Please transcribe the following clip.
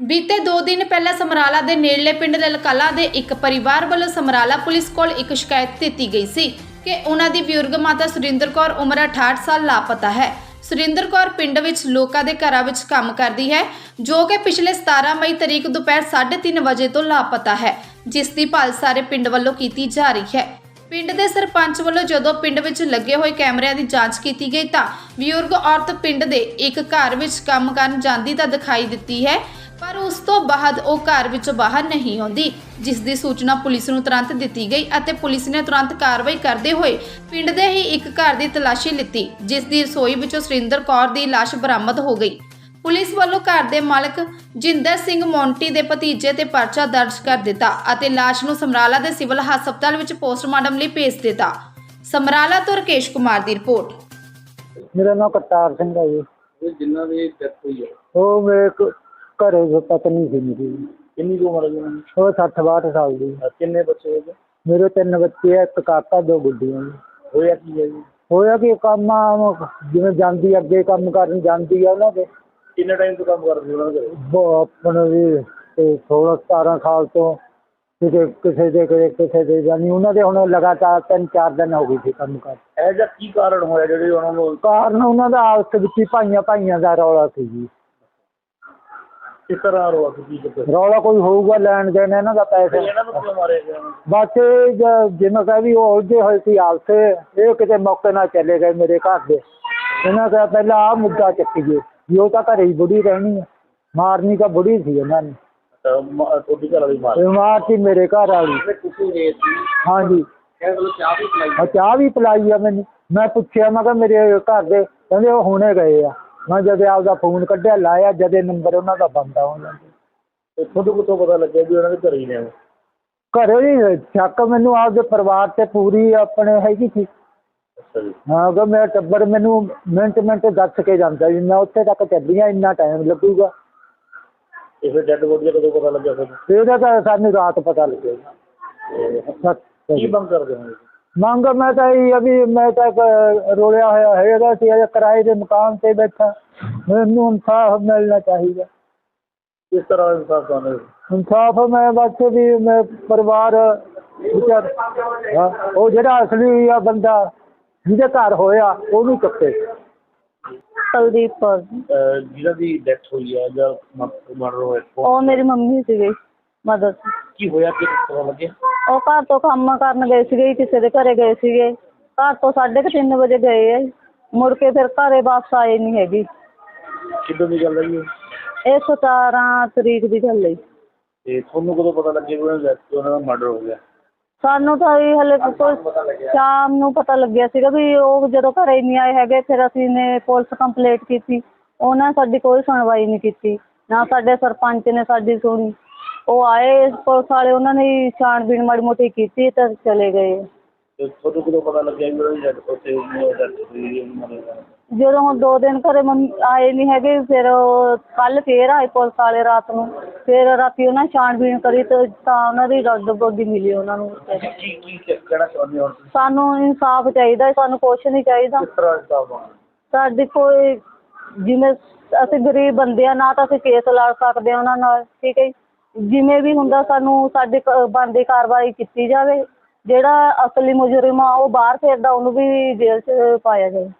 ਬੀਤੇ 2 ਦਿਨ ਪਹਿਲਾਂ ਸਮਰਾਲਾ ਦੇ ਨੇੜਲੇ ਪਿੰਡ ਲਲਕਲਾ ਦੇ ਇੱਕ ਪਰਿਵਾਰ ਵੱਲੋਂ ਸਮਰਾਲਾ ਪੁਲਿਸ ਕੋਲ ਇੱਕ ਸ਼ਿਕਾਇਤ ਦਿੱਤੀ ਗਈ ਸੀ ਕਿ ਉਹਨਾਂ ਦੀ ਬਜ਼ੁਰਗ ਮਾਤਾ ਸੁਰਿੰਦਰ ਕੌਰ ਉਮਰ 68 ਸਾਲ ਲਾਪਤਾ ਹੈ। ਸੁਰਿੰਦਰ ਕੌਰ ਪਿੰਡ ਵਿੱਚ ਲੋਕਾਂ ਦੇ ਘਰਾਂ ਵਿੱਚ ਕੰਮ ਕਰਦੀ ਹੈ, ਜੋ ਕਿ ਪਿਛਲੇ 17 ਮਈ ਤਰੀਕ ਦੁਪਹਿਰ 3:30 ਵਜੇ ਤੋਂ ਲਾਪਤਾ ਹੈ, ਜਿਸ ਦੀ ਭਾਲ ਸਾਰੇ ਪਿੰਡ ਵੱਲੋਂ ਕੀਤੀ ਜਾ ਰਹੀ ਹੈ। ਪਿੰਡ ਦੇ ਸਰਪੰਚ ਵੱਲੋਂ ਜਦੋਂ ਪਿੰਡ ਵਿੱਚ ਲੱਗੇ ਹੋਏ ਕੈਮਰਿਆਂ ਦੀ ਜਾਂਚ ਕੀਤੀ ਗਈ ਤਾਂ ਬਜ਼ੁਰਗ ਔਰਤ ਪਿੰਡ ਦੇ ਇੱਕ ਘਰ ਵਿੱਚ ਕੰਮ ਕਰਨ ਜਾਂਦੀ ਤਾਂ ਦਿਖਾਈ ਦਿੱਤੀ ਹੈ ਪਰ ਉਸ ਤੋਂ ਬਾਅਦ ਉਹ ਘਰ ਵਿੱਚੋਂ ਬਾਹਰ ਨਹੀਂ ਆਉਂਦੀ ਜਿਸ ਦੀ ਸੂਚਨਾ ਪੁਲਿਸ ਨੂੰ ਤੁਰੰਤ ਦਿੱਤੀ ਗਈ ਅਤੇ ਪੁਲਿਸ ਨੇ ਤੁਰੰਤ ਕਾਰਵਾਈ ਕਰਦੇ ਹੋਏ ਪਿੰਡ ਦੇ ਹੀ ਇੱਕ ਘਰ ਦੀ ਤਲਾਸ਼ੀ ਲਿੱਤੀ ਜਿਸ ਦੀ ਰਸੋਈ ਵਿੱਚੋਂ ਸੁਰਿੰਦਰ ਕੌਰ ਦੀ ਲਾਸ਼ ਬਰਾਮਦ ਹੋ ਗਈ। ਪੁਲਿਸ ਵੱਲੋਂ ਘਰ ਦੇ ਮਾਲਕ ਜਿੰਦਰ ਸਿੰਘ ਮੌਂਟੀ ਦੇ ਭਤੀਜੇ ਤੇ ਪਰਚਾ ਦਰਜ ਕਰ ਦਿੱਤਾ ਅਤੇ ਲਾਸ਼ ਨੂੰ ਸਮਰਾਲਾ ਦੇ ਸਿਵਲ ਹਸਪਤਾਲ ਵਿੱਚ ਪੋਸਟਮਾਰਟਮ ਲਈ ਭੇਜ ਦਿੱਤਾ। ਸਮਰਾਲਾ ਤੋਂ ਰਕੇਸ਼ ਕੁਮਾਰ ਦੀ ਰਿਪੋਰਟ। ਮੇਰਾ ਨਾਮ ਕਰਤਾਰ ਸਿੰਘ ਹੈ ਜੀ। ਇਹ ਜਿਨ੍ਹਾਂ ਦੀ ਡੈਥ ਹੋਈ ਹੈ ਉਹ ਮੇਰੇ ਕ- ਘਰੇ ਜੋ ਪਤਨੀ ਸੀ ਮੇਰੀ ਕਿੰਨੀ ਕੁ ਉਮਰ ਹੈ ਜੀ ਉਹਨਾਂ ਦੀ? ਉਹ 60 62 ਸਾਲ ਦੀ। ਅਹ ਕਿੰਨੇ ਬੱਚੇ ਹੋਏ ਮੇਰੇ ਤਿੰਨ ਬੱਚੇ ਆ ਇੱਕ ਕਾਕਾ ਦੋ ਗੁੱਡੀਆਂ ਜੀ। ਹੋਇਆ ਕੀ ਹੈ ਜੀ? ਹੋਇਆ ਕਿ ਕੰਮ ਆ, ਜਿਵੇਂ ਜਾਂਦੀ ਅੱਗੇ ਕੰਮ ਕਰਨ ਜਾਂਦੀ ਆ ਉਹਨਾਂ ਦੇ। ਕਿੰਨੇ ਟਾਈਮ ਤੋਂ ਕੰਮ ਕਰਦੇ ਉਹਨਾਂ ਦੇ ਘਰੇ? ਉਹ ਆਪਣੇ ਵੀ ਤੇ 16 17 ਸਾਲ ਤੋਂ ਕਿਤੇ ਕਿਸੇ ਦੇ ਕਿਤੇ ਕਿਸੇ ਦੇ ਜਾਨੀ ਉਹਨਾਂ ਦੇ ਹੁਣ ਲਗਾਤਾਰ ਤਿੰਨ ਚਾਰ ਦਿਨ ਹੋ ਗਏ ਸੀ ਕੰਮ ਕਰ। ਇਹ ਜਿਹਾ ਕੀ ਕਾਰਨ ਹੋਇਆ ਜਿਹੜੇ ਉਹਨਾਂ ਨੂੰ ਕਾਰਨ ਉਹਨਾਂ ਦਾ ਆਪਸ ਵਿੱਚ ਹੀ ਭਾਈਆਂ ਭਾਈਆਂ ਦਾ ਰੌਲਾ ਸੀ ਜੀ। ਤਰ੍ਹਾਂ ਰੋਆ ਕੀ ਕਰਦੇ ਰੌਲਾ ਕੋਈ ਹੋਊਗਾ ਲੈਣ ਦੇਣ ਇਹਨਾਂ ਦਾ ਪੈਸੇ। ਇਹਨਾਂ ਨੂੰ ਕਿਉਂ ਮਾਰਿਆ ਗਿਆ ਬਸ ਇਹ ਜ- ਜਿਵੇਂ ਕਹੇ ਵੀ ਉਹ ਉਲਝੇ ਹੋਏ ਸੀ ਆਪਸੇ ਇਹ ਕਿਤੇ ਮੌਕੇ ਨਾਲ ਚਲੇ ਗਏ ਮੇਰੇ ਘਰ ਦੇ। ਇਹਨਾਂ ਦਾ ਪਹਿਲਾਂ ਆ ਮੁੱਦਾ ਚੱਕੀਏ ਵੀ ਉਹ ਤਾਂ ਘਰੇ ਹੀ ਬੁੜੀ ਰਹਿਣੀ ਹੈ ਮਾਰਨੀ ਤਾਂ ਬੁੜੀ ਸੀ ਇਹਨਾਂ ਨੇ। ਤਾਂ ਮ- ਤੁਹਾਡੀ ਘਰ ਵਾਲੀ ਮਾਰ ਬਿਮਾਰ ਸੀ ਮੇਰੇ ਘਰ ਵਾਲੀ। ਤੁਸੀਂ ਸੀ। ਹਾਂਜੀ। ਕਹਿੰਦੇ ਚਾਹ ਵੀ ਪਿਲਾਈ। ਆ ਚਾਹ ਵੀ ਪਿਲਾਈ ਆ ਮੈਨੂੰ। ਮੈਂ ਪੁੱਛਿਆ ਮੈਂ ਕਿਹਾ ਮੇਰੇ ਘਰ ਦੇ ਕਹਿੰਦੇ ਉਹ ਹੁਣੇ ਗਏ ਆ। ਮੈਂ ਜਦ ਆਪਦਾ ਫੋਨ ਕੱਢਿਆ ਲਾਇਆ ਜਦੇ ਨੰਬਰ ਉਹਨਾਂ ਦਾ ਬੰਦ ਆ ਉਹਨਾਂ ਦਾ। ਤੇ ਕਿੱਥੋਂ ਪਤਾ ਲੱਗਿਆ ਵੀ ਉਹਨਾਂ ਦੇ ਘਰੇ ਹੀ ਨੇ ਉਹ? ਘਰੇ ਵੀ ਸ਼ੱਕ ਮੈਨੂੰ ਆਪਦੇ ਪਰਿਵਾਰ ਤੇ ਪੂਰੀ ਆਪਣੇ ਹੈਗੀ ਸੀ। ਅੱਛਾ ਜੀ। ਹਾਂ ਅਗਰ ਮੇਰਾ ਟੱਬਰ ਮੈਨੂੰ ਮਿੰਟ ਮਿੰਟ ਦੱਸ ਕੇ ਜਾਂਦਾ ਜੀ ਮੈਂ ਉੱਥੇ ਤੱਕ ਚੱਲੀ ਹਾਂ ਇੰਨਾ ਟਾਈਮ ਲੱਗੂਗਾ। ਤੇ ਫਿਰ ਡੈਡ ਬੋਡੀ ਦਾ ਕਦੋਂ ਪਤਾ ਲੱਗਿਆ ਤੁਹਾਨੂੰ ਇਹਦਾ ਤਾਂ ਸਾਨੂੰ ਰਾਤ ਪਤਾ ਲੱਗੇਗਾ ਤੇ ਕੀ ਬੰਦ ਕਰਦੇ ਹੋ? ਮੰਗ ਮੈਂ ਤਾਂ ਇਹ ਵੀ ਮੈਂ ਤਾਂ ਰੋਲਿਆ ਹੋਇਆ ਹੈਗਾ ਸੀ ਅਜੇ ਕਿਰਾਏ ਦੇ ਮਕਾਨ ਤੇ ਬੈਠਾ। ਮੈਨੂੰ ਇਨਸਾਫ ਮਿਲਣਾ ਚਾਹੀਦਾ। ਕਿਸ ਤਰ੍ਹਾਂ ਇਨਸਾਫ ਕਰਨਾ ਇਨਸਾਫ ਮੈਂ ਬਸ ਵੀ ਮੈਂ ਪਰਿਵਾਰ ਵਿਚਾਰ ਉਹ ਜਿਹੜਾ ਅਸਲੀ ਆ ਬੰਦਾ ਜਿਹਦੇ ਘਰ ਹੋਇਆ ਉਹਨੂੰ ਚੁੱਕੇ। ਕੁਲਦੀਪ ਕੌਰ। ਜਿਹਨਾਂ ਦੀ ਡੈਥ ਹੋਈ ਹੈ ਜਾਂ ਮਰਡਰ ਹੋਇਆ। ਉਹ ਉਹ ਮੇਰੀ ਮੰਮੀ ਸੀਗੇ ਮਦਦ ਕੀ ਹੋਇਆ? ਕਿ ਪਤਾ ਲੱਗਿਆ? ਉਹ ਘਰ ਤੋਂ ਕੰਮ ਕਰਨ ਗਏ ਸੀਗੇ ਕਿਸੇ ਦੇ ਘਰੇ ਗਏ ਸੀਗੇ। ਘਰ ਤੋਂ 3:30 ਵਜੇ ਗਏ ਆ ਮੁੜ ਕੇ ਫਿਰ ਘਰੇ ਵਾਪਸ ਆਏ ਨਹੀਂ ਹੈਗੀ। ਕਿੱਦਾਂ ਦੀ ਗੱਲ ਹੈ ਜੀ ਇਹ? ਇਹ 17 ਤਰੀਕ ਦੀ ਗੱਲ ਹੈ ਤੇ ਤੁਹਾਨੂੰ ਕਦੋਂ ਪਤਾ ਲੱਗਿਆ ਕਿ ਉਹਨਾਂ ਦਾ death- ਉਹਨਾਂ ਦਾ ਮਰਡਰ ਹੋ ਗਿਆ? ਸਾਨੂੰ ਤਾਂ ਇਹ ਹਲੇ ਕੋਈ ਸ਼ਾਮ ਨੂੰ ਪਤਾ ਲੱਗਿਆ ਸੀਗਾ ਵੀ ਉਹ ਜਦੋਂ ਘਰੇ ਨਹੀਂ ਆਏ ਹੈਗੇ ਫਿਰ ਅਸੀਂ ਨੇ ਪੁਲਿਸ ਕੰਪਲੇਂਟ ਕੀਤੀ। ਉਹਨਾਂ ਸਾਡੀ ਕੋਈ ਸੁਣਵਾਈ ਨਹੀਂ ਕੀਤੀ। ਨਾ ਸਾਡੇ ਸਰਪੰਚ ਨੇ ਸਾਡੀ ਸੁਣੀ। ਉਹ ਆਏ ਪੁਲਿਸ ਵਾਲੇ ਉਹਨਾਂ ਨੇ ਛਾਣਬੀਣ ਮਾੜੀ ਮੋਟੀ ਕੀਤੀ ਤਾਂ ਚਲੇ ਗਏ ਤੇ ਤੁਹਾਨੂੰ ਕਦੋਂ ਪਤਾ ਲੱਗਿਆ ਕਿ ਉਹਨਾਂ ਦੀ ਡੈਥ ਉੱਥੇ ਡੈਥ ਹੋਈ ਹੈ ਉਹਨਾਂ ਦੀ? ਜਦੋਂ ਹੁਣ ਦੋ ਦਿਨ ਘਰੇ ਮੰਮੀ ਆਏ ਨਹੀਂ ਹੈਗੇ ਫਿਰ ਕੱਲ ਫੇਰ ਆਏ ਪੁਲਿਸ ਵਾਲੇ ਰਾਤ ਨੂੰ ਫਿਰ ਰਾਤੀ ਉਹਨਾਂ ਛਾਣਬੀਣ ਕਰੀ ਤੇ ਤਾਂ ਉਹਨਾਂ ਦੀ ਰੱਦ ਬੋਦੀ ਮਿਲੀ ਉਹਨਾਂ ਨੂੰ ਕੀ ਕੀ ਕਹਿਣਾ ਚਾਹੁੰਦੇ ਹੋ ਤੁਸੀਂ? ਸਾਨੂੰ ਇਨਸਾਫ ਚਾਹੀਦਾ ਹੈ, ਸਾਨੂੰ ਕੁਛ ਨਹੀਂ ਚਾਹੀਦਾ ਕਿਸ ਤਰ੍ਹਾਂ ਇਨਸਾਫ ਹੋਣਾ ਸਾਡੀ ਕੋਈ ਜਿਵੇਂ ਅਸੀਂ ਗਰੀਬ ਬੰਦੇ ਆ ਨਾ ਤਾਂ ਅਸੀਂ ਕੇਸ ਲੜ ਸਕਦੇ ਹਾਂ ਉਹਨਾਂ ਨਾਲ ਠੀਕ ਹੈ ਜੀ। ਜਿਵੇਂ ਵੀ ਹੁੰਦਾ ਸਾਨੂੰ ਸਾਡੇ ਕ- ਬਣਦੀ ਕਾਰਵਾਈ ਕੀਤੀ ਜਾਵੇ, ਜਿਹੜਾ ਅਸਲੀ ਮੁਜਰਮ ਆ, ਉਹ ਬਾਹਰ ਫਿਰਦਾ, ਉਹਨੂੰ ਵੀ ਜੇਲ੍ਹ 'ਚ ਪਾਇਆ ਜਾਵੇ।